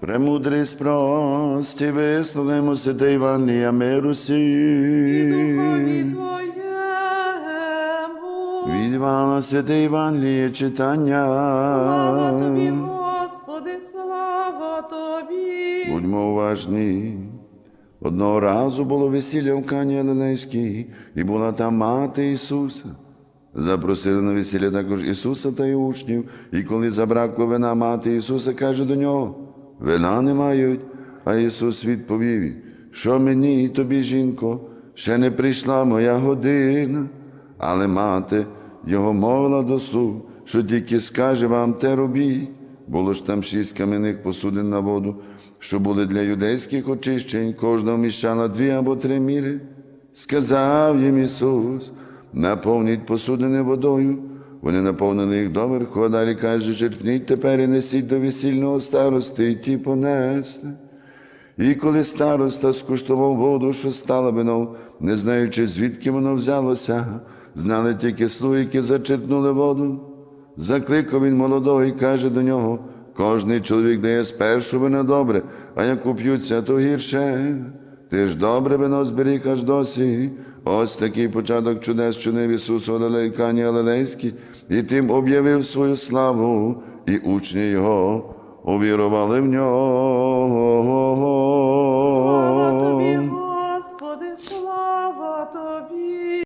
Премудрий спрості, висловимо святе Івангелія миру І духові. Твоєму. Від Івана святе Євангеліє читання. Слава Тобі, Господи, слава Тобі. Будьмо уважні. Одного разу було весілля в Кані Галилейській, і була там мати Ісуса. Запросили на весілля також Ісуса та й учнів, і коли забракло вина мати Ісуса, каже до нього, вина не мають. А Ісус відповів, що мені і тобі, жінко, ще не прийшла моя година. Але мати його мовила до слуг, що тільки скаже вам те робіть. Було ж там шість кам'яних посудин на воду, що були для юдейських очищень, кожна вміщала дві або три міри. Сказав їм Ісус, наповніть посудини водою. Вони наповнили їх доверху, а далі каже, черпніть тепер і несіть до весільного старости, і ті понесли. І коли староста скуштував воду, що стала вином, не знаючи, звідки воно взялося, знали тільки слуги, які зачерпнули воду. Закликав він молодого і каже до нього: кожний чоловік дає спершу вино добре, а як уп'ються, то гірше. Ти ж добре вино зберіг досі. Ось такий початок чудес чинив Ісус Галилейкані Галилейській, і тим об'явив свою славу, і учні Його увірували в нього. Слава тобі, Господи, слава тобі!